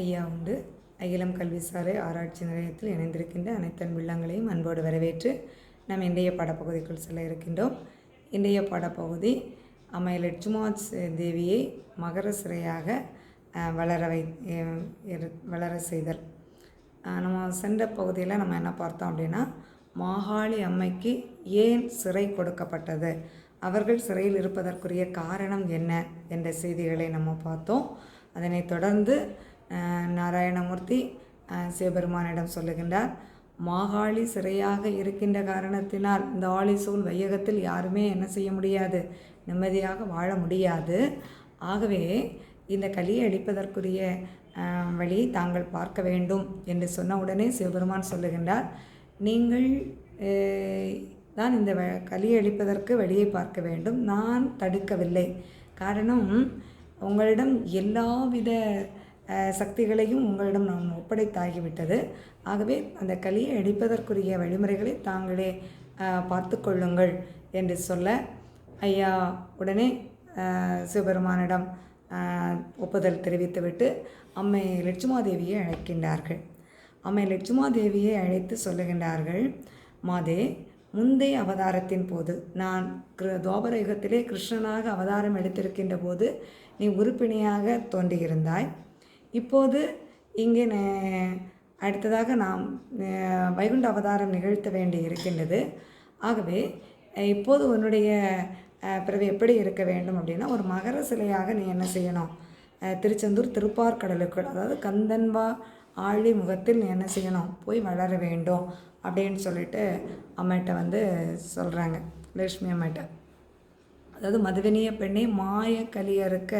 ஐயா உண்டு. அகிலம் கல்விசாலை ஆராய்ச்சி நிலையத்தில் இணைந்திருக்கின்ற அனைத்து அன்புள்ளங்களையும் அன்போடு வரவேற்று நாம் இன்றைய பாடப்பகுதிக்குள் செல்ல இருக்கின்றோம். இன்றைய பாடப்பகுதி அம்மை லட்சுமா தேவியை மகர சிறையாக வளர வை வளர செய்தல். நம்ம சென்ற பகுதியில் நம்ம என்ன பார்த்தோம் அப்படின்னா மாகாளி அம்மைக்கு ஏன் சிறை கொடுக்கப்பட்டது? அவர்கள் சிறையில் இருப்பதற்குரிய காரணம் என்ன? என்ற செய்திகளை நம்ம பார்த்தோம். அதனைத் தொடர்ந்து நாராயணமூர்த்தி சிவபெருமானிடம் சொல்லுகின்றார் மாகாளி சிறையாக இருக்கின்ற காரணத்தினால் இந்த ஆலிசூல் வையகத்தில் யாருமே என்ன செய்ய முடியாது நிம்மதியாக வாழ முடியாது. ஆகவே இந்த கலியை அழிப்பதற்குரிய வழியை தாங்கள் பார்க்க வேண்டும் என்று சொன்ன உடனே சிவபெருமான் சொல்லுகின்றார் நீங்கள் தான் இந்த வ- அழிப்பதற்கு வழியை பார்க்க வேண்டும். நான் தடுக்கவில்லை. காரணம் உங்களிடம் எல்லாவித சக்திகளையும் உங்களிடம் நான் ஒப்படைத்தாகிவிட்டது. ஆகவே அந்த கலியை அழிப்பதற்குரிய வழிமுறைகளை தாங்களே பார்த்து கொள்ளுங்கள் என்று சொல்ல ஐயா உடனே சிவபெருமானிடம் ஒப்புதல் தெரிவித்துவிட்டு அம்மை லட்சுமாதேவியை அழைக்கின்றார்கள். அம்மை லட்சுமாதேவியை அழைத்து சொல்லுகின்றார்கள் மாதே முந்தைய அவதாரத்தின் போது நான் கிரு யுகத்திலே கிருஷ்ணனாக அவதாரம் எடுத்திருக்கின்ற போது நீ உறுப்பினையாக தோன்றியிருந்தாய். இப்போது இங்கே நே- அடுத்ததாக நாம் வைகுண்ட அவதாரம் நிகழ்த்த வேண்டி இருக்கின்றது. ஆகவே இப்போது உன்னுடைய பிறகு எப்படி இருக்க வேண்டும் அப்படின்னா ஒரு மகர சிலையாக நீ என்ன செய்யணும்? திருச்செந்தூர் திருப்பார்கடலுக்குள் அதாவது கந்தன்வா ஆழி முகத்தில் நீ என்ன செய்யணும்? போய் வளர வேண்டும் அப்படின்னு சொல்லிட்டு அம்மாட்ட வந்து சொல்கிறாங்க லட்சுமி அம்மாட்ட. அதாவது மதுவினிய பெண்ணை மாய கலியறுக்க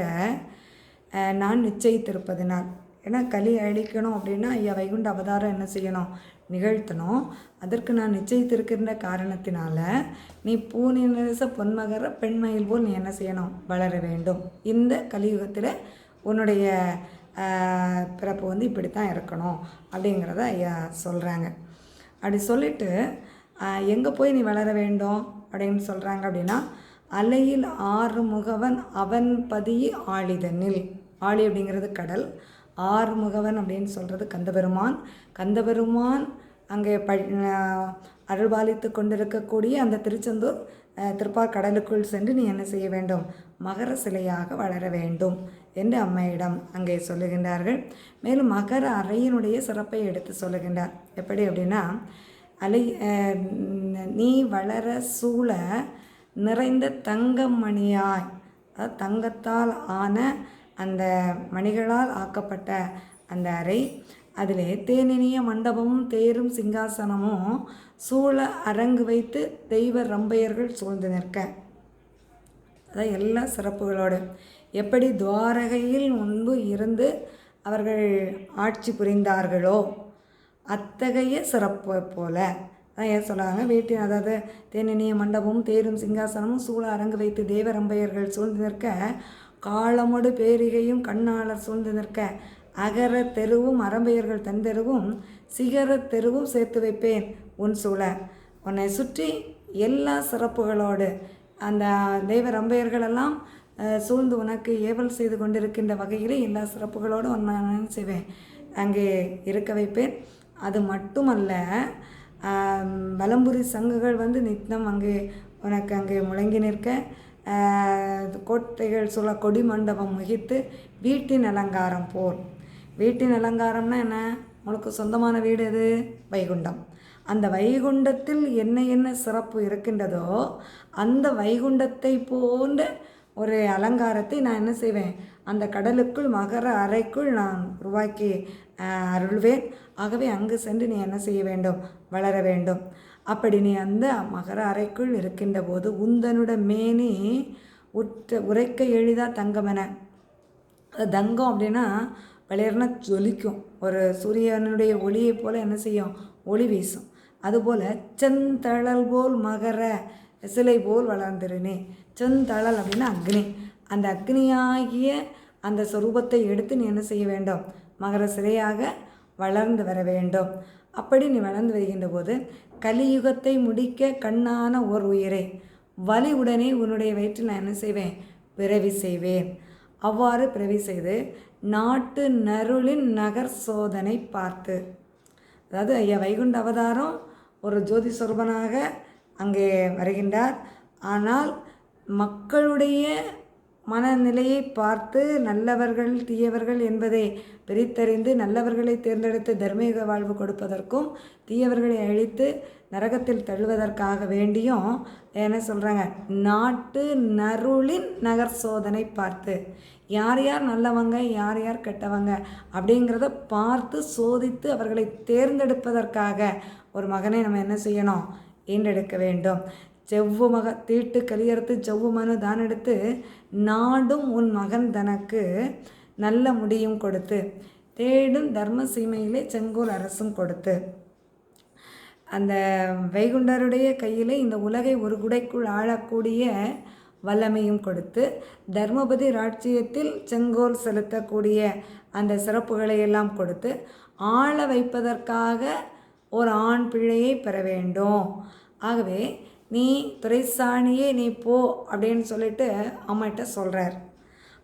நான் நிச்சயித்திருப்பதினால். ஏன்னா களி அழிக்கணும் அப்படின்னா ஐயா வைகுண்ட அவதாரம் என்ன செய்யணும்? நிகழ்த்தணும். அதற்கு நான் நிச்சயித்திருக்கின்ற காரணத்தினால நீ பூனினரச பொன்மகர பெண்மயில் போல் நீ என்ன செய்யணும்? வளர வேண்டும். இந்த கலியுகத்தில் உன்னுடைய பிறப்பு வந்து இப்படித்தான் இருக்கணும் அப்படிங்கிறத ஐயா சொல்கிறாங்க அப்படி சொல்லிட்டு எங்கே போய் நீ வளர வேண்டும் அப்படின்னு சொல்கிறாங்க அப்படின்னா அலையில் ஆறு முகவன் அவன் பதியி ஆழிதனில். ஆழி அப்படிங்கிறது கடல். ஆறுமுகவன் அப்படின்னு சொல்கிறது கந்தபெருமான். கந்தபெருமான் அங்கே ப அருள்பாலித்து கொண்டிருக்கக்கூடிய அந்த திருச்செந்தூர் திருப்பார் கடலுக்குள் சென்று நீ என்ன செய்ய வேண்டும்? மகர சிலையாக வளர வேண்டும் என்று அம்மையிடம் அங்கே சொல்லுகின்றார்கள். மேலும் மகர அறையினுடைய சிறப்பை எடுத்து சொல்லுகின்றார். எப்படி அப்படின்னா அலை நீ வளர சூழ நிறைந்த தங்கம் மணியாய் அதாவது தங்கத்தால் ஆன அந்த மணிகளால் ஆக்கப்பட்ட அந்த அறை அதிலே தேனினிய மண்டபமும் தேரும் சிங்காசனமும் சூழ அரங்கு வைத்து தெய்வ ரம்பையர்கள் சூழ்ந்து நிற்க. அதான் எல்லா சிறப்புகளோடு. எப்படி துவாரகையில் முன்பு இருந்து அவர்கள் ஆட்சி புரிந்தார்களோ அத்தகைய சிறப்பு போல. தான் ஏன் சொல்கிறாங்க வீட்டின் அதாவது தேனினிய மண்டபமும் தேரும் சிங்காசனமும் சூழ அரங்கு வைத்து தேவரம்பையர்கள் சூழ்ந்து நிற்க காலமொடு பேரிகையும் கண்ணாளர் சூழ்ந்து நிற்க. அகர தெருவும் அரம்பையர்கள் தன் தெருவும் சிகர தெருவும் சேர்த்து வைப்பேன் உன் சூழ. உன்னை சுற்றி எல்லா சிறப்புகளோடு அந்த தெய்வ ரம்பையர்களெல்லாம் சூழ்ந்து உனக்கு ஏவல் செய்து கொண்டிருக்கின்ற வகையிலே எல்லா சிறப்புகளோடு உன்னை நான் செய்வேன். அங்கே இருக்க வைப்பேன். அது மட்டுமல்ல வலம்புரி சங்குகள் வந்து நித்தம் அங்கே உனக்கு அங்கே முழங்கி நிற்க. கோட்டைகள் சொல்ல கொடி மண்டபம் முகித்து வீட்டின் அலங்காரம் போல். வீட்டின் அலங்காரம்னா என்ன? உனக்கு சொந்தமான வீடு எது? வைகுண்டம். அந்த வைகுண்டத்தில் என்ன என்ன சிறப்பு இருக்கின்றதோ அந்த வைகுண்டத்தை போன்ற ஒரு அலங்காரத்தை நான் என்ன செய்வேன்? அந்த கடலுக்குள் மகர அறைக்குள் நான் உருவாக்கி அருள்வேன். ஆகவே அங்கு சென்று நீ என்ன செய்ய வேண்டும்? வளர வேண்டும். அப்படி நீ அந்த மகர அறைக்குள் இருக்கின்ற போது உந்தனுட மேனி உற்ற உரைக்க எளிதா தங்கமென தங்கம் அப்படின்னா வெளியேறினா ஜொலிக்கும். ஒரு சூரியனுடைய ஒளியை போல் என்ன செய்யும்? ஒளி வீசும். அதுபோல் செந்தழல் போல் மகர சிலை போல் வளர்ந்திருனே செந்தழல் அப்படின்னா அக்னி. அந்த அக்னியாகிய அந்த சொரூபத்தை எடுத்து நீ என்ன செய்ய வேண்டும்? மகர சிலையாக வளர்ந்து வர வேண்டும். அப்படி நீ வளர்ந்து வருகின்ற போது கலியுகத்தை முடிக்க கண்ணான ஓர் உயிரை. வலி உடனே உன்னுடைய வயிற்றில் நான் என்ன செய்வேன்? பிறவி செய்வேன். அவ்வாறு பிறவி செய்து நாட்டு நருளின் நகர் சோதனை பார்த்து. அதாவது ஐயா வைகுண்ட அவதாரம் ஒரு ஜோதி சொருபனாக அங்கே வருகின்றார். ஆனால் மக்களுடைய மனநிலையை பார்த்து நல்லவர்கள் தீயவர்கள் என்பதை பிரித்தறிந்து நல்லவர்களை தேர்ந்தெடுத்து தர்மீக வாழ்வு கொடுப்பதற்கும் தீயவர்களை அழித்து நரகத்தில் தள்ளுவதற்காக வேண்டியும் என்ன சொல்கிறாங்க நாட்டு நருளின் நகர் சோதனை பார்த்து. யார் யார் நல்லவங்க யார் யார் கெட்டவங்க அப்படிங்கிறத பார்த்து சோதித்து அவர்களை தேர்ந்தெடுப்பதற்காக ஒரு மகனை நம்ம என்ன செய்யணும்? ஈண்டெடுக்க வேண்டும்? செவ்வுமக தீட்டு கலியறுத்து செவ்வுமனு தான் எடுத்து நாடும் உன் மகன் தனக்கு நல்ல முடியும் கொடுத்து தேடும் தர்ம சீமையிலே செங்கோல் அரசும் கொடுத்து. அந்த வைகுண்டருடைய கையிலே இந்த உலகை ஒரு குடைக்குள் ஆளக்கூடிய வல்லமையும் கொடுத்து தர்மபதி ராட்சியத்தில் செங்கோல் செலுத்தக்கூடிய அந்த சிறப்புகளை எல்லாம் கொடுத்து ஆள வைப்பதற்காக ஒரு ஆண் பிள்ளையை பெற வேண்டும். ஆகவே நீ துரைசாணியே நீ போ அப்படின்னு சொல்லிட்டு அம்மாட்ட சொல்கிறார்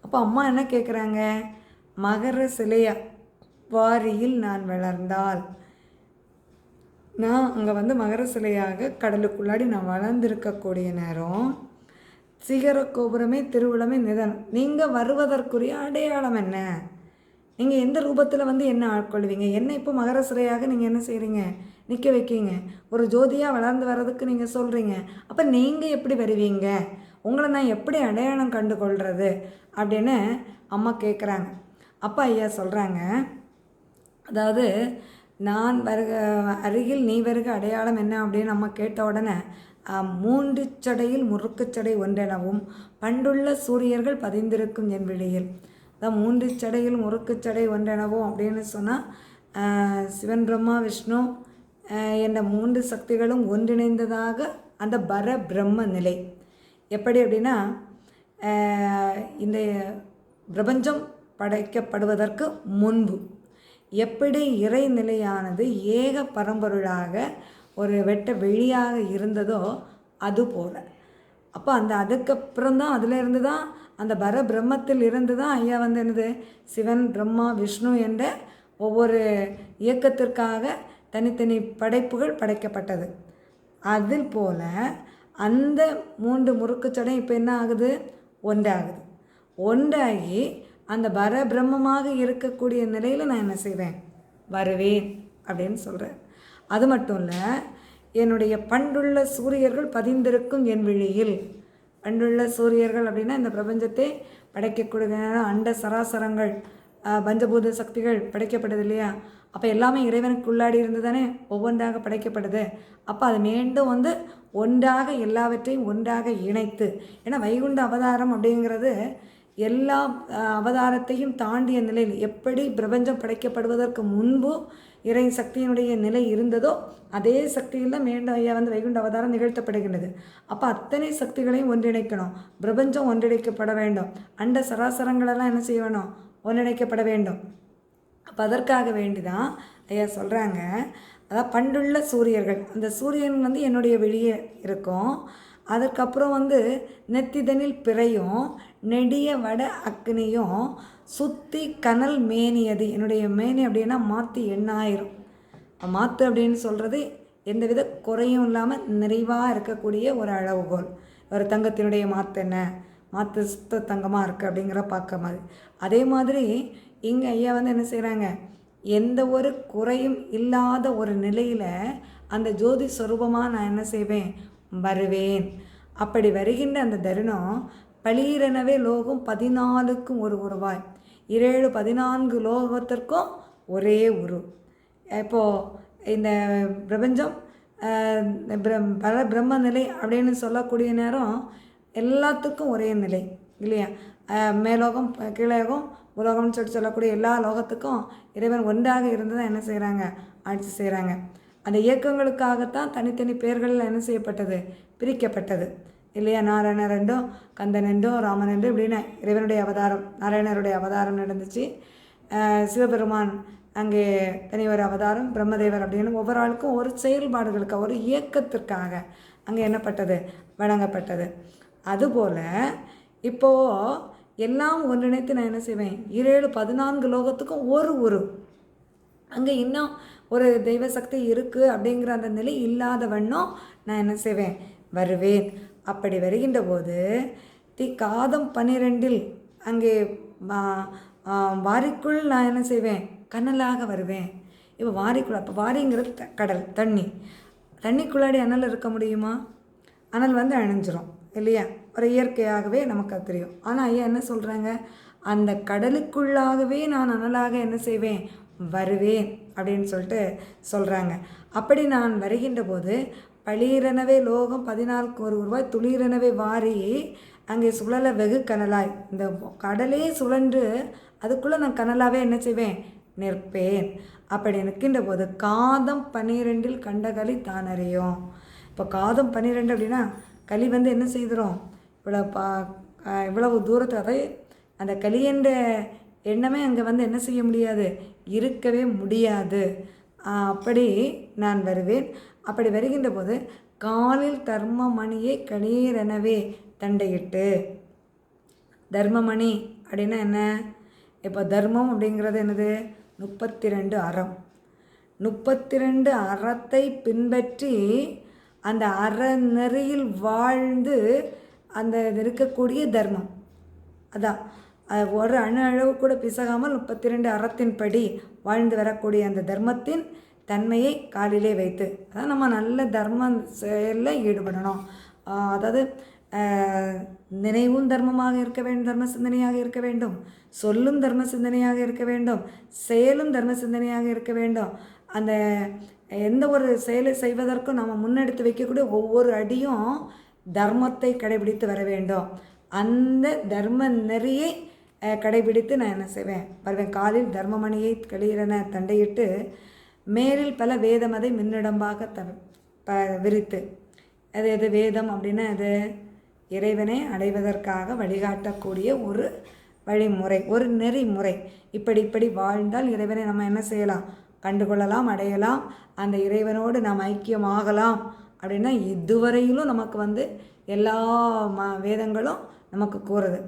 அப்போ அம்மா என்ன கேட்குறாங்க மகர சிலையா வாரியில் நான் வளர்ந்தால். நான் அங்கே வந்து மகர சிலையாக கடலுக்குள்ளாடி நான் வளர்ந்திருக்கக்கூடிய நேரம். சிகர கோபுரமே திருவிழமே நிதனம். நீங்கள் வருவதற்குரிய அடையாளம் என்ன? நீங்கள் எந்த ரூபத்தில் வந்து என்ன ஆட்கொள்வீங்க? என்ன இப்போ மகரசிரையாக நீங்கள் என்ன செய்கிறீங்க நிற்க வைக்கீங்க. ஒரு ஜோதியாக வளர்ந்து வர்றதுக்கு நீங்கள் சொல்கிறீங்க அப்போ நீங்கள் எப்படி வருவீங்க? உங்களை நான் எப்படி அடையாளம் கண்டு கொள்வது அப்படின்னு அம்மா கேட்குறாங்க அப்பா ஐயா சொல்கிறாங்க அதாவது நான் வருக அருகில் நீ வருக அடையாளம் என்ன? அப்படின்னு நம்ம கேட்ட உடனே மூன்று சடையில் முறுக்குச்சடை ஒன்றெனவும் பண்டுள்ள சூரியர்கள் பதிந்திருக்கும் என் வெளியில் அதான் மூன்று சடையில் முறுக்குச்சடை ஒன்றெனவும் அப்படின்னு சொன்னால் சிவன் பிரம்மா விஷ்ணு என்ற மூன்று சக்திகளும் ஒன்றிணைந்ததாக அந்த பர பிரம்ம நிலை. எப்படி அப்படின்னா இந்த பிரபஞ்சம் படைக்கப்படுவதற்கு முன்பு எப்படி இறைநிலையானது ஏக பரம்பொருளாக ஒரு வெட்ட வெளியாக இருந்ததோ அது போல் அப்போ அந்த அதுக்கப்புறம் தான் அதிலிருந்து தான் அந்த பரபிரம்மத்தில் இருந்து தான் ஐயா வந்து என்னது? சிவன் பிரம்மா விஷ்ணு என்ற ஒவ்வொரு இயக்கத்திற்காக தனித்தனி படைப்புகள் படைக்கப்பட்டது. அதில் போல் அந்த மூன்று முறுக்குச்சடம் இப்போ என்ன ஆகுது? ஒன்றாகுது. ஒன்றாகி அந்த பரபிரம்மமாக இருக்கக்கூடிய நிலையில் நான் என்ன செய்வேன்? வருவேன் அப்படின்னு சொல்கிறேன் அது மட்டும் இல்லை என்னுடைய பண்டுள்ள சூரியர்கள் பதிந்திருக்கும் என் விழியில். பண்டுள்ள சூரியர்கள் அப்படின்னா இந்த பிரபஞ்சத்தை படைக்கக்கூடிய அண்ட சராசரங்கள் பஞ்சபூத சக்திகள் படைக்கப்பட்டது இல்லையா? அப்போ எல்லாமே இறைவனுக்கு உள்ளாடி இருந்து தானே ஒவ்வொன்றாக படைக்கப்படுது. அப்போ அது மீண்டும் வந்து ஒன்றாக எல்லாவற்றையும் ஒன்றாக இணைத்து ஏன்னா வைகுண்ட அவதாரம் அப்படிங்கிறது எல்லா அவதாரத்தையும் தாண்டிய நிலையில் எப்படி பிரபஞ்சம் படைக்கப்படுவதற்கு முன்பு இறை சக்தியினுடைய நிலை இருந்ததோ அதே சக்தியில் தான் மீண்டும் ஐயா வந்து வைகுண்ட அவதாரம் நிகழ்த்தப்படுகின்றது. அப்போ அத்தனை சக்திகளையும் ஒன்றிணைக்கணும். பிரபஞ்சம் ஒன்றிணைக்கப்பட வேண்டும். அண்ட சராசரங்களெல்லாம் என்ன செய்ய வேணும் ஒன்றிணைக்கப்பட வேண்டும். அப்போ அதற்காக வேண்டி தான் ஐயா சொல்கிறாங்க அதான் பண்டுள்ள சூரியர்கள். அந்த சூரியன் வந்து என்னுடைய வெளியே இருக்கும். அதற்கப்புறம் வந்து நெத்திதனில் பிறையும் நெடிய வட அக்னியும் சுற்றி கனல் மேனியது. என்னுடைய மேனி அப்படின்னா மாற்றி எண்ணாயிரம். மாற்று அப்படின்னு சொல்கிறது எந்தவித குறையும் இல்லாமல் நிறைவாக இருக்கக்கூடிய ஒரு அளவுகோல். ஒரு தங்கத்தினுடைய மாற்று என்ன? மாற்று சுத்த தங்கமாக இருக்குது அப்படிங்கிற பார்க்க மாதிரி அதே மாதிரி இங்கே ஐயா வந்து என்ன செய்கிறாங்க எந்த ஒரு குறையும் இல்லாத ஒரு நிலையில் அந்த ஜோதி ஸ்வரூபமாக நான் என்ன செய்வேன்? வருவேன். அப்படி வருகின்ற அந்த தருணம் பளீரெனவே லோகம் பதினாலுக்கும் ஒரு உருவாய். இரேழு பதினான்கு லோகத்திற்கும் ஒரே உரு. இப்போது இந்த பிரபஞ்சம் பர பிரம்ம நிலை அப்படின்னு சொல்லக்கூடிய நேரம் எல்லாத்துக்கும் ஒரே நிலை இல்லையா? மேலோகம் கீழோகம் உலோகம்னு சொல்லிட்டு சொல்லக்கூடிய எல்லா லோகத்துக்கும் இறைவன் ஒன்றாக இருந்து தான் என்ன செய்கிறாங்க ஆட்சி செய்கிறாங்க அந்த இயக்கங்களுக்காகத்தான் தனித்தனி பேர்களில் என்ன செய்யப்பட்டது? பிரிக்கப்பட்டது. இல்லையா? நாராயண ரெண்டும் கந்தன் என்றும் ராமன் என்றும் இப்படின்னு இறைவனுடைய அவதாரம் நாராயணருடைய அவதாரம் நடந்துச்சு. சிவபெருமான் அங்கே தனி ஒரு அவதாரம் பிரம்மதேவர் அப்படின்னு ஒவ்வொரு ஆளுக்கும் ஒரு செயல்பாடுகளுக்கு ஒரு இயக்கத்திற்காக அங்கே என்னப்பட்டது வழங்கப்பட்டது. அதுபோல் இப்போது எல்லாம் ஒன்றிணைத்து நான் என்ன செய்வேன்? ஏழு பதினான்கு லோகத்துக்கும் ஒரு உரு அங்கே இன்னும் ஒரு தெய்வ சக்தி இருக்குது அப்படிங்கிற அந்த நிலை இல்லாத வண்ணம் நான் என்ன செய்வேன்? வருவேன். அப்படி வருகின்ற போது தி காதம் பன்னிரெண்டில் அங்கே வாரிக்குள் நான் என்ன செய்வேன்? கனலாக வருவேன். இப்போ வாரிக்குள் அப்போ வாரிங்கிறது த- கடல் தண்ணி. தண்ணிக்குள்ளாடி அனல் இருக்க முடியுமா? அனல் வந்து அணிஞ்சிரும் இல்லையா? ஒரு இயற்கையாகவே நமக்கு அது தெரியும். ஆனால் ஐயா என்ன சொல்கிறாங்க அந்த கடலுக்குள்ளாகவே நான் அனலாக என்ன செய்வேன்? வருவேன் அப்படின்னு சொல்லிட்டு சொல்கிறாங்க அப்படி நான் வருகின்ற போது பளீரெனவே லோகம் பதினாலுக்கு ஒரு ரூபாய் துளிரெனவே வாரி. அங்கே சுழல வெகு கனலாய். இந்த கடலே சுழன்று அதுக்குள்ளே நான் கனலாகவே என்ன செய்வேன்? நிற்பேன். அப்படி நிற்கின்ற போது காதம் பன்னிரெண்டில் கண்டகளி தான் அறியும் இப்போ காதம் பன்னிரெண்டு அப்படின்னா களி வந்து என்ன செய்கிறோம் இவ்வளோ பா இவ்வளவு தூரத்தை அதை அந்த களின்ற எண்ணமே அங்கே வந்து என்ன செய்ய முடியாது? இருக்கவே முடியாது. அப்படி நான் வருவேன். அப்படி வருகின்ற போது காலில் தர்மமணியை கணீரெனவே தண்டையிட்டு. தர்மமணி அப்படின்னா என்ன? இப்போ தர்மம் அப்படிங்கிறது என்னது? முப்பத்தி ரெண்டு அறம். முப்பத்தி ரெண்டு அறத்தை பின்பற்றி அந்த அறநெறியில் வாழ்ந்து அந்த இருக்கக்கூடிய தர்மம். அதான். ஒரு அணு அளவு கூட பிசகாமல் முப்பத்தி ரெண்டு அறத்தின்படி வாழ்ந்து வரக்கூடிய அந்த தர்மத்தின் தன்மையை காலிலே வைத்து அதாவது நம்ம நல்ல தர்ம செயலில் ஈடுபடணும். அதாவது நினைவும் தர்மமாக இருக்க வேண்டும் தர்ம சிந்தனையாக இருக்க வேண்டும். சொல்லும் தர்ம சிந்தனையாக இருக்க வேண்டும். செயலும் தர்ம சிந்தனையாக இருக்க வேண்டும். அந்த எந்த ஒரு செயலை செய்வதற்கும் நம்ம முன்னெடுத்து வைக்கக்கூடிய ஒவ்வொரு அடியும் தர்மத்தை கடைபிடித்து வர வேண்டும். அந்த தர்ம நெறியை கடைபிடித்து நான் என்ன செய்வேன்? வருவேன். காலில் தர்மமணியை கழியிறன தண்டையிட்டு மேலில் பல வேதமதை மின்னிடம்பாக த ப விரித்து. அது எது வேதம் அப்படின்னா அது இறைவனை அடைவதற்காக வழிகாட்டக்கூடிய ஒரு வழிமுறை ஒரு நெறிமுறை. இப்படி இப்படி வாழ்ந்தால் இறைவனை நம்ம என்ன செய்யலாம்? கண்டுகொள்ளலாம் அடையலாம். அந்த இறைவனோடு நாம் ஐக்கியமாகலாம் அப்படின்னா இதுவரையிலும் நமக்கு வந்து எல்லா ம வேதங்களும் நமக்கு கூறுது.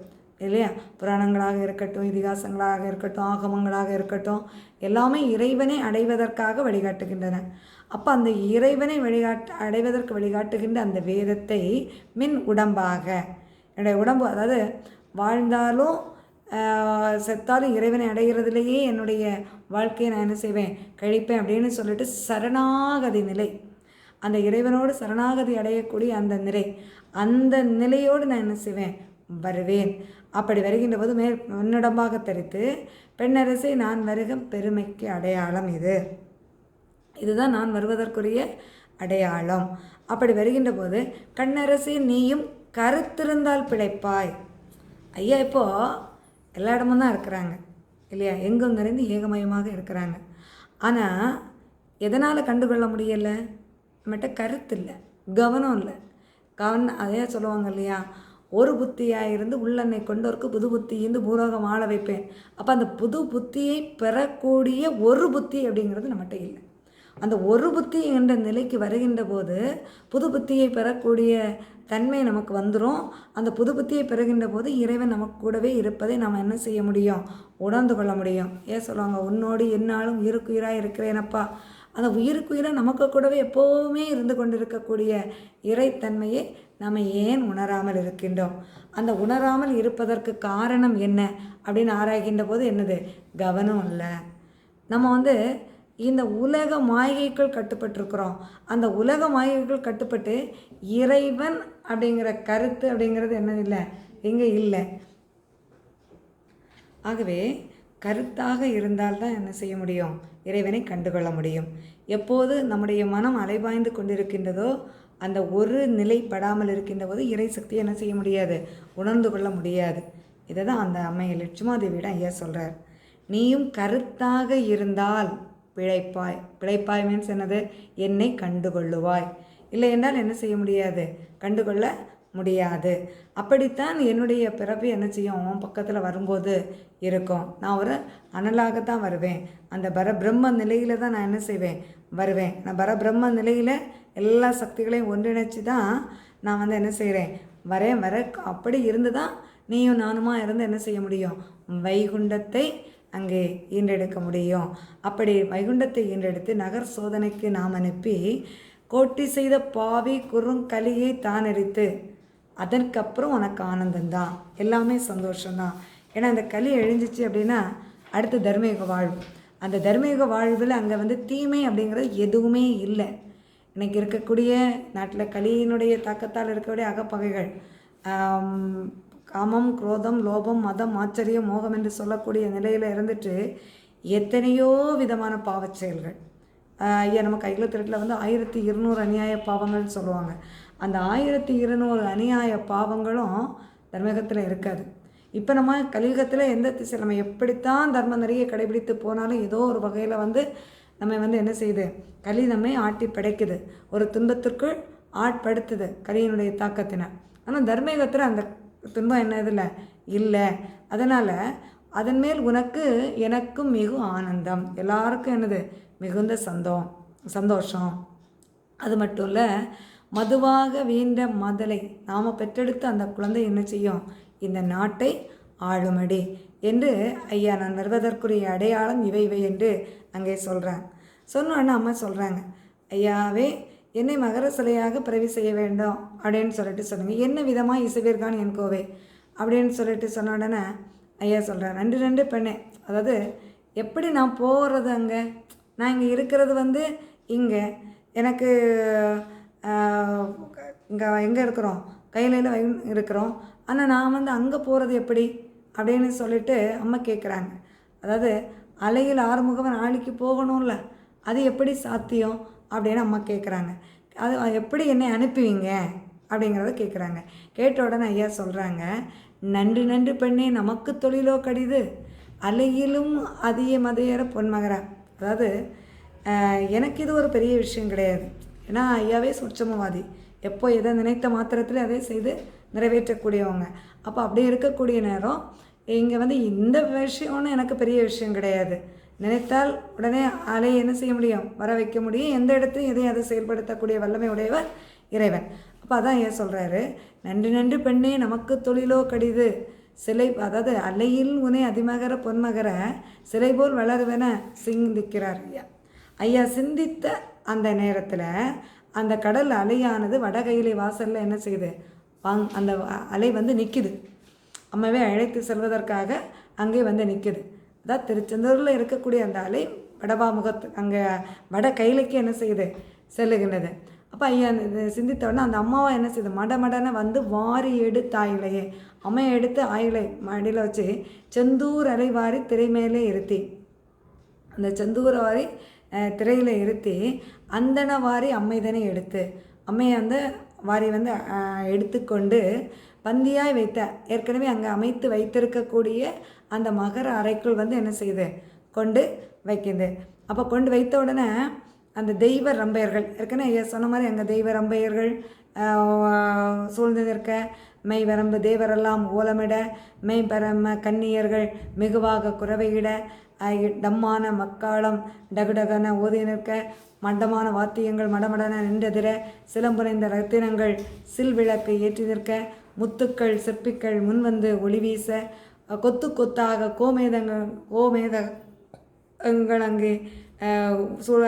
இல்லையா? புராணங்களாக இருக்கட்டும் இதிகாசங்களாக இருக்கட்டும் ஆகமங்களாக இருக்கட்டும் எல்லாமே இறைவனை அடைவதற்காக வழிகாட்டுகின்றன. அப்போ அந்த இறைவனை வழிகாட்டு அடைவதற்கு வழிகாட்டுகின்ற அந்த வேதத்தை மின் உடம்பாக. என்னுடைய உடம்பு அதாவது வாழ்ந்தாலும் செத்தாலும் இறைவனை அடைகிறதுலேயே என்னுடைய வாழ்க்கையை நான் என்ன செய்வேன்? கழிப்பேன் அப்படின்னு சொல்லிட்டு சரணாகதி நிலை. அந்த இறைவனோடு சரணாகதி அடையக்கூடிய அந்த நிலை. அந்த நிலையோடு நான் என்ன செய்வேன்? வருவேன். அப்படி வருகின்ற போது மே முன்னிடமாக தரித்து பெண்ணரசை நான் வருக பெருமைக்கு அடையாளம் இது. இதுதான் நான் வருவதற்குரிய அடையாளம். அப்படி வருகின்ற போது கண்ணரசி நீயும் கருத்திருந்தால் பிழைப்பாய். ஐயா இப்போ எல்லா இடமும் தான் இருக்கிறாங்க இல்லையா? எங்கும் நிறைந்து ஏகமயமாக இருக்கிறாங்க. ஆனால் எதனால் கண்டுகொள்ள முடியலை? நம்மகிட்ட கருத்து இல்லை கவனம் இல்லை. கவனம் அதே சொல்லுவாங்க இல்லையா? ஒரு புத்தியாக இருந்து உள்ளன்னை கொண்டோருக்கு புது புத்தி இருந்து பூலோகம் ஆள வைப்பேன். அப்போ அந்த புது புத்தியை பெறக்கூடிய ஒரு புத்தி அப்படிங்கிறது நம்மகிட்ட இல்லை. அந்த ஒரு புத்தி என்ற நிலைக்கு வருகின்ற போது புது புத்தியை பெறக்கூடிய தன்மை நமக்கு வந்துடும் அந்த புது புத்தியை பெறுகின்ற போது இறைவன் நமக்கு கூடவே இருப்பதை நாம் என்ன செய்ய முடியும்? உணர்ந்து கொள்ள முடியும். ஏன் சொல்லுவாங்க? உன்னோடு என்னாலும் உயிருக்குயிராக இருக்கிறேனப்பா. அந்த உயிருக்குயிராக நமக்கு கூடவே எப்போவுமே இருந்து கொண்டிருக்கக்கூடிய இறைத்தன்மையை நாம் ஏன் உணராமல் இருக்கின்றோம்? அந்த உணராமல் இருப்பதற்கு காரணம் என்ன? அப்படின்னு ஆராய்கின்ற போது என்னது? கவனம் இல்லை. நம்ம வந்து இந்த உலக மாயைகள் கட்டுப்பட்டிருக்கிறோம். அந்த உலக மாயைகள் கட்டுப்பட்டு இறைவன் அப்படிங்கிற கருத்து அப்படிங்கிறது என்ன இல்லை? எங்கே இல்லை. ஆகவே கருத்தாக இருந்தால்தான் என்ன செய்ய முடியும்? இறைவனை கண்டுகொள்ள முடியும். எப்போது நம்முடைய மனம் அலைபாய்ந்து கொண்டிருக்கின்றதோ அந்த ஒரு நிலைப்படாமல் இருக்கின்ற போது இறை சக்தியை என்ன செய்ய முடியாது? உணர்ந்து கொள்ள முடியாது. இதை தான் அந்த அம்மை லட்சுமாதேவியிடம் ஐயா சொல்கிறார் நீயும் கருத்தாக இருந்தால் பிழைப்பாய் பிழைப்பாய் மீன்ஸ் என்னது? என்னை கண்டுகொள்ளுவாய். இல்லை என்றால் என்ன செய்ய முடியாது? கண்டுகொள்ள முடியாது. அப்படித்தான் என்னுடைய பிறப்பு என்ன செய்யும்? உன் பக்கத்தில் வரும்போது இருக்கும். நான் ஒரு அனலாகத்தான் வருவேன். அந்த பரபிரம்ம நிலையில் தான் நான் என்ன செய்வேன்? வருவேன். நான் பரபிரம்ம நிலையில் எல்லா சக்திகளையும் ஒன்றிணைச்சு தான் நான் வந்து என்ன செய்கிறேன் வரேன் வர அப்படி இருந்து தான் நீயும் நானுமா இருந்து என்ன செய்ய முடியும்? வைகுண்டத்தை அங்கே ஈன்றெடுக்க முடியும். அப்படி வைகுண்டத்தை ஈன்றெடுத்து நகர் சோதனைக்கு நாம் அனுப்பி கோட்டி செய்த பாவி குறுங்கலியை தான் எரித்து அதற்கப்புறம் உனக்கு ஆனந்தந்தான் எல்லாமே சந்தோஷம்தான். ஏன்னா அந்த களி எழிஞ்சிச்சு அப்படின்னா அடுத்து தர்மயுக வாழ்வு. அந்த தர்மயுக வாழ்வில் அங்கே வந்து தீமை அப்படிங்கிறது எதுவுமே இல்லை. இன்னைக்கு இருக்கக்கூடிய நாட்டில் கலியினுடைய தாக்கத்தால் இருக்கக்கூடிய அகப்பகைகள் காமம் குரோதம் லோபம் மதம் ஆச்சரியம் மோகம் என்று சொல்லக்கூடிய நிலையில் இருந்துட்டு எத்தனையோ விதமான பாவச் செயல்கள். ஐயா நம்ம கையில் திருட்டில் வந்து ஆயிரத்தி இருநூறு அநியாய பாவங்கள்னு சொல்லுவாங்க. அந்த ஆயிரத்தி இருநூறு அநியாய பாவங்களும் தர்மகத்தில் இருக்காது. இப்போ நம்ம கலியுகத்தில் எந்த திசை நம்ம எப்படித்தான் தர்மம் நிறைய கடைபிடித்து போனாலும் ஏதோ ஒரு வகையில் வந்து நம்ம வந்து என்ன செய்யுது? களி நம்மை ஆட்டி படைக்குது. ஒரு துன்பத்திற்குள் ஆட்படுத்துது கலியினுடைய தாக்கத்தினால் ஆனால் தர்மயுகத்தில் அந்த துன்பம் என்ன இதில்? இல்லை. அதனால் அதன் மேல் உனக்கு எனக்கும் மிகு ஆனந்தம். எல்லாருக்கும் என்னது? மிகுந்த சந்தோம் சந்தோஷம். அது மட்டும் இல்லை மதுவாக வீண்ட மதலை நாம் பெற்றெடுத்த அந்த குழந்தை என்ன செய்யும்? இந்த நாட்டை ஆளுமடி என்று ஐயா நான் வருவதற்குரிய அடையாளம் இவை இவை என்று அங்கே சொல்கிறாங்க சொன்னோன்னே அம்மா சொல்கிறாங்க ஐயாவே என்னை மகர சிலையாக பிறவி செய்ய வேண்டும் அப்படின்னு சொல்லிட்டு சொன்னீங்க. என்ன விதமாக இசைவீர்கான் என் கோவை அப்படின்னு சொல்லிட்டு சொன்ன உடனே ஐயா சொல்கிறேன் ரெண்டு ரெண்டு பெண்ணே அதாவது எப்படி நான் போகிறது அங்கே? நான் இங்கே இருக்கிறது வந்து இங்கே. எனக்கு இங்கே எங்கே இருக்கிறோம்? கையில வை இருக்கிறோம். ஆனால் நான் வந்து அங்கே போகிறது எப்படி? அப்படின்னு சொல்லிட்டு அம்மா கேட்குறாங்க அதாவது அலையில் ஆறுமுகவன் நாளைக்கு போகணும்ல அது எப்படி சாத்தியம்? அப்படின்னு அம்மா கேட்குறாங்க அது எப்படி என்னை அனுப்புவீங்க? அப்படிங்கிறத கேட்குறாங்க கேட்ட உடனே ஐயா சொல்கிறாங்க நன்று நன்று பெண்ணே நமக்கு தொழிலோ கடிது. அலையிலும் அதிக மதையேற பொன்மகரா. அதாவது எனக்கு இது ஒரு பெரிய விஷயம் கிடையாது. ஏன்னா ஐயாவே சுட்சமவாதி. எப்போ எதை நினைத்த மாத்திரத்தில் அதை செய்து நிறைவேற்றக்கூடியவங்க. அப்போ அப்படி இருக்கக்கூடிய நேரம் இங்கே வந்து இந்த விஷயம்னு எனக்கு பெரிய விஷயம் கிடையாது. நினைத்தால் உடனே அலையை என்ன செய்ய முடியும்? வர வைக்க முடியும். எந்த இடத்தையும் எதையும் அதை செயல்படுத்தக்கூடிய வல்லமை உடையவர் இறைவன். அப்போ அதான் ஏன் சொல்கிறாரு நன்றி நன்றி பெண்ணே நமக்கு தொழிலோ கடிது. சிலை அதாவது அலையில் உனே அதிமகர பொன்மகர சிலை போல் வளருவென சிந்திக்கிறார் ஐயா. ஐயா சிந்தித்த அந்த நேரத்தில் அந்த கடல் அலையானது வடகையிலை வாசலில் என்ன செய்யுது? வாங் அந்த அலை வந்து நிற்கிது அம்மாவே அழைத்து செல்வதற்காக அங்கே வந்து நிற்கிது அதான் திருச்செந்தூரில் இருக்கக்கூடிய அந்த அலை வடபாமுகத்து அங்கே வட கைலைக்கு என்ன செய்யுது? செல்லுகின்றது. அப்போ ஐயா இது அந்த அம்மாவை என்ன செய்யுது மட மடனை வந்து வாரி எடுத்து ஆயிலையே அம்மையை எடுத்து ஆயிலை மடியில் வச்சு செந்தூர் அலை வாரி திரை மேலே இருத்தி அந்த செந்தூரை வாரி திரையில் இருத்தி அந்தன வாரி அம்மைதனை எடுத்து அம்மையை அந்த வாரி வந்து எடுத்துக்கொண்டு பந்தியாய் வைத்த ஏற்கனவே அங்கே அமைத்து வைத்திருக்கக்கூடிய அந்த மகர அறைக்குள் வந்து என்ன செய்யுது கொண்டு வைக்குது அப்போ கொண்டு வைத்த உடனே அந்த தெய்வ ரம்பையர்கள் ஏற்கனவே ஐயா சொன்ன மாதிரி அங்கே தெய்வ ரம்பையர்கள் சூழ்ந்திருக்க சூழ்ந்து நிற்க மெய் வரம்பு தேவரெல்லாம் ஓலமிட மெய் பரம கன்னியர்கள் மிகுவாக குறவையிட டம்மான மக்காளம் டகுடகன ஓதி நிற்க மண்டமான வாத்தியங்கள் மடமடன நின்றதிர சிலம்புரைந்த ரத்தினங்கள் சில் விளக்கு ஏற்றி நிற்க முத்துக்கள் சிற்பிக்கள் முன்வந்து ஒளி வீச கொத்து கொத்தாக கோமேதங்கள் கோமேதங்கள் அங்கே சூழ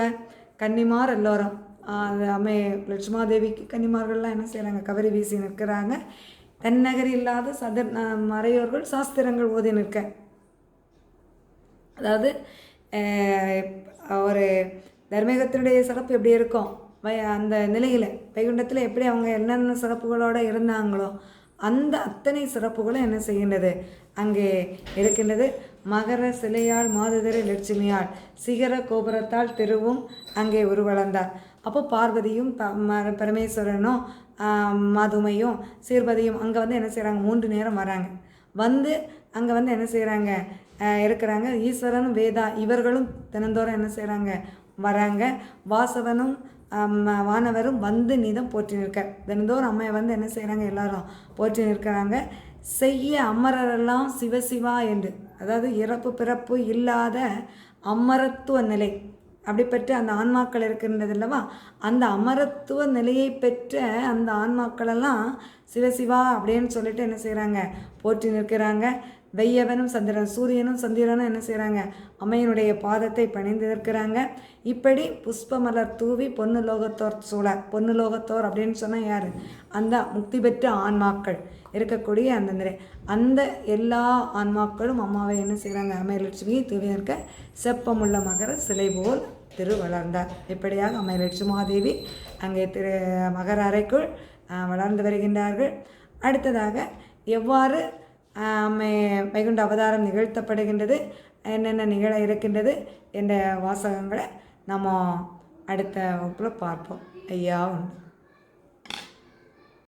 கன்னிமார் எல்லோரும். அது அம்மை லட்சுமாதேவிக்கு கன்னிமார்கள்லாம் என்ன செய்கிறாங்க கவரி வீசி நிற்கிறாங்க. தன்னகர் இல்லாத சதர் மறையோர்கள் சாஸ்திரங்கள் ஓதி நிற்க. அதாவது ஒரு தர்மேகத்தினுடைய சிறப்பு எப்படி இருக்கும்? வை அந்த நிலையில் வைகுண்டத்தில் எப்படி அவங்க என்னென்ன சிறப்புகளோடு இருந்தாங்களோ அந்த அத்தனை சிறப்புகளும் என்ன செய்கின்றது? அங்கே இருக்கின்றது. மகர சிலையால் மாதுதிரை லட்சுமியால் சிகர கோபுரத்தால் திருவும் அங்கே உருவளந்தார். அப்போ பார்வதியும் ப- ம- பரமேஸ்வரனும் மதுமையும் சீர்பதியும் அங்கே வந்து என்ன செய்கிறாங்க மூன்று நேரம் வராங்க. வந்து அங்கே வந்து என்ன செய்கிறாங்க இருக்கிறாங்க. ஈஸ்வரனும் வேதா இவர்களும் தினந்தோறும் என்ன செய்கிறாங்க வராங்க. வாசவனும் வானவரும் வந்து நீதம் போற்றி நிற்க. தினந்தோறும் அம்மையை வந்து என்ன செய்கிறாங்க எல்லாரும் போற்றி நிற்கிறாங்க. செய்ய அமரரெல்லாம் சிவசிவா என்று. அதாவது இறப்பு பிறப்பு இல்லாத அமரத்துவ நிலை. அப்படி பெற்ற அந்த ஆன்மாக்கள் இருக்கின்றது அல்லவா? அந்த அமரத்துவ நிலையை பெற்ற அந்த ஆன்மாக்களெல்லாம் சிவசிவா அப்படின்னு சொல்லிட்டு என்ன செய்கிறாங்க போற்றி நிற்கிறாங்க. வெய்யவனும் சந்திரன் சூரியனும் சந்திரனும் என்ன செய்கிறாங்க அம்மையினுடைய பாதத்தை பணிந்து நிற்கிறாங்க. இப்படி புஷ்பமலர் தூவி பொன்னு லோகத்தோர் சூழ பொன்னு லோகத்தோர் அப்படின்னு சொன்னால் யார்? அந்த முக்தி பெற்ற ஆன்மாக்கள் இருக்கக்கூடிய அந்த நிறை. அந்த எல்லா ஆன்மாக்களும் அம்மாவை என்ன செய்கிறாங்க அம்மையலட்சுமியை தூவி நிற்க செப்பமுள்ள மகர சிலை போல் திரு வளர்ந்தார் இப்படியாக அம்மை லட்சுமாதேவி அங்கே திரு மகர அறைக்குள் வளர்ந்து வருகின்றார்கள். அடுத்ததாக எவ்வாறு வைகுண்ட அவதாரம் நிகழ்த்தப்படுகின்றது. என்னென்ன நிகழ இருக்கின்றது என்ற வாசகங்களை நம்ம அடுத்த வகுப்பில் பார்ப்போம். ஐயா உண்டு.